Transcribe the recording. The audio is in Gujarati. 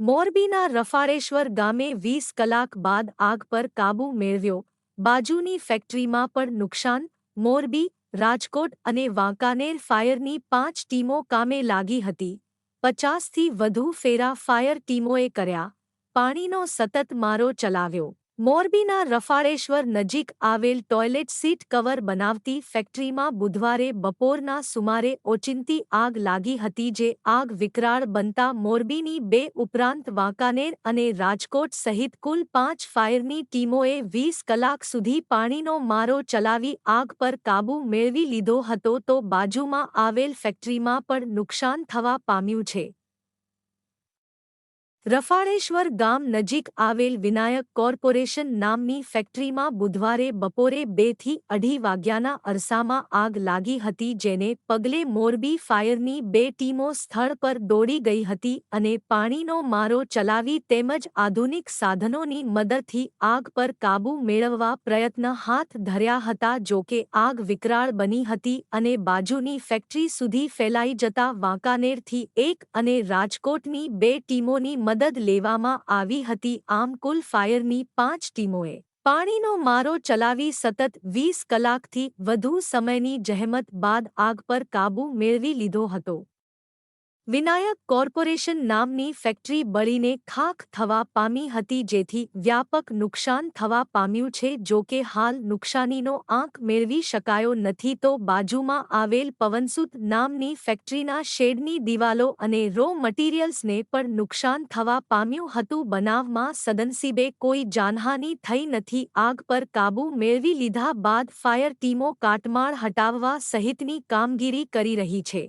મોરબીના રફાળેશ્વર ગામે વીસ કલાક બાદ આગ પર કાબૂ મેળવ્યો. બાજુની ફેક્ટરીમાં પણ નુકસાન, મોરબી, રાજકોટ અને વાંકાનેર ફાયરની પાંચ ટીમો કામે લાગી હતી. પચાસથી વધુ ફેરા ફાયર ટીમોએ કર્યા. પાણીનો સતત મારો ચલાવ્યો. મોરબીના રફાળેશ્વર નજીક આવેલ ટોયલેટ સીટ કવર બનાવતી ફેક્ટરીમાં બુધવારે બપોરના સુમારે ઓચિંતી આગ લાગી હતી જે આગ વિકરાળ બનતા મોરબીની બે ઉપરાંત વાંકાનેર અને રાજકોટ સહિત કુલ પાંચ ફાયરની ટીમોએ વીસ કલાક સુધી પાણીનો મારો ચલાવી આગ પર કાબૂ મેળવી લીધો હતો તો બાજુમાં આવેલ ફેક્ટરીમાં પણ નુકસાન થવા પામ્યું છે. રફાળેશ્વર ગામ નજીક આવેલ વિનાયક કોર્પોરેશન નામની ફેક્ટરીમાં બુધવારે બપોરે બેથી અઢી વાગ્યાના અરસામાં આગ લાગી હતી જેને પગલે મોરબી ફાયરની બે ટીમો સ્થળ પર દોડી ગઈ હતી અને પાણીનો મારો ચલાવી તેમજ આધુનિક સાધનોની મદદથી આગ પર કાબૂ મેળવવા પ્રયત્ન હાથ ધર્યા હતા જોકે આગ વિકરાળ બની હતી અને બાજુની ફેક્ટરી સુધી ફેલાઈ જતા વાંકાનેરથી એક અને રાજકોટની બે ટીમોની મદદ લેવામાં આવી હતી. આમ કુલ ફાયરની પાંચ ટીમોએ પાણીનો મારો ચલાવી સતત વીસ કલાકથી વધુ સમયની જહેમત બાદ આગ પર કાબૂ મેળવી લીધો હતો. વિનાયક કોર્પોરેશન નામની ફેક્ટરી બળીને ખાખ થવા પામી હતી જેથી વ્યાપક નુકસાન થવા પામ્યું છે. જો કે હાલ નુકસાનીનો આંક મેળવી શકાયો નથી તો બાજુમાં આવેલ પવનસુત નામની ફેક્ટરીના શેડની દિવાલો અને રો મટીરિયલ્સને પણ નુકસાન થવા પામ્યું હતું. બનાવમાં સદનસીબે કોઈ જાનહાની થઈ નથી. આગ પર કાબૂ મેળવી લીધા બાદ ફાયર ટીમો કાટમાળ હટાવવા સહિતની કામગીરી કરી રહી છે.